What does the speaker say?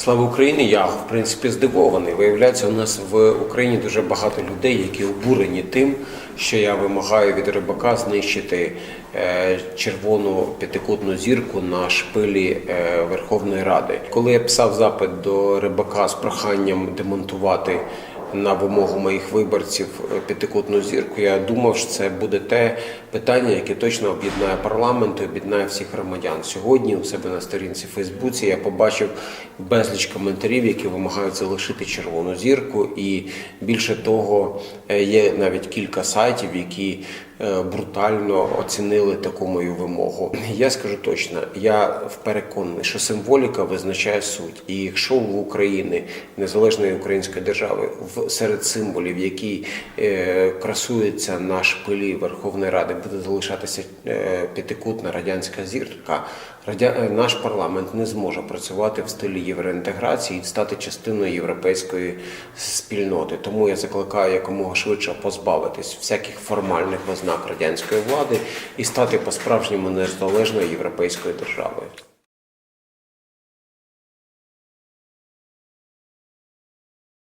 Слава Україні! Я в принципі здивований. Виявляється, у нас в Україні дуже багато людей, які обурені тим, що я вимагаю від рибака знищити е, червону п'ятикутну зірку на шпилі е, Верховної Ради. Коли я писав запит до рибака з проханням демонтувати на вимогу моїх виборців е, п'ятикутну зірку, я думав, що це буде те питання, яке точно об'єднає парламент і об'єднає всіх громадян. Сьогодні у себе на сторінці Фейсбуці я побачив безліч коментарів, які вимагають залишити червону зірку, і більше того, е, є навіть кілька сайтів, які брутально оцінили таку мою вимогу. Я скажу точно, я переконаний, що символіка визначає суть. І якщо в Україні незалежної української держави в серед символів, які е, красуються на шпилі Верховної Ради, буде залишатися е, п'ятикутна радянська зірка, е, наш парламент не зможе працювати в стилі євроінтеграції і стати частиною європейської спільноти. Тому я закликаю якомога швидше позбавитись всяких формальних ознак радянської влади і стати по-справжньому незалежною європейською державою.